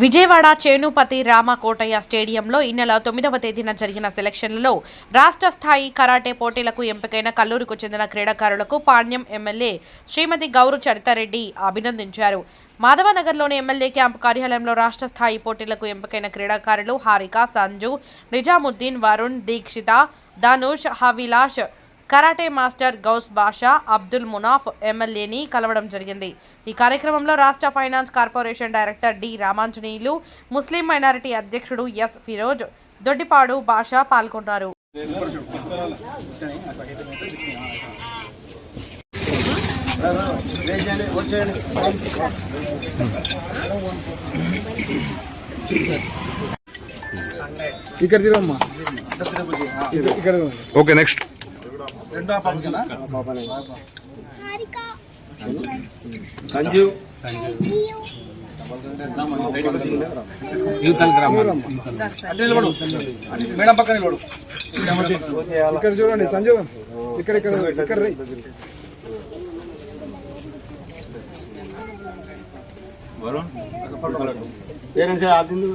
విజయవాడ చేనుపతి రామ కోటయ్య స్టేడియంలో ఈ నెల తొమ్మిదవ తేదీన జరిగిన సెలక్షన్లలో రాష్ట్ర స్థాయి కరాటే పోటీలకు ఎంపికైన కల్లూరుకు చెందిన క్రీడాకారులకు పాణ్యం ఎమ్మెల్యే శ్రీమతి గౌరు చరితారెడ్డి అభినందించారు. మాధవనగర్లోని ఎమ్మెల్యే క్యాంపు కార్యాలయంలో రాష్ట్ర స్థాయి పోటీలకు ఎంపికైన క్రీడాకారులు హారిక సంజు నిజాముద్దీన్ వరుణ్ దీక్షిత ధనుష్ హవిలాష్ కరాటే మాస్టర్ గౌస్ బాషా అబ్దుల్ మునాఫ్ ఎమ్మెల్యేని కలవడం జరిగింది. ఈ కార్యక్రమంలో రాష్ట్ర finance corporation director D Ramanjaneyulu Muslim minority అధ్యక్షుడు ఎస్ ఫిరోజ్ దొడ్డిపాడు బాషా పాల్గొన్నారు. ఇక్కడ తిరగమ్మా ఇక్కడ- ఓకే నెక్స్ట్ సంజు. మేడం పక్కన ఇక్కడ చూడండి సంజయ్ ఇక్కడ ఇక్కడ ఇక్కడ ఆదిందు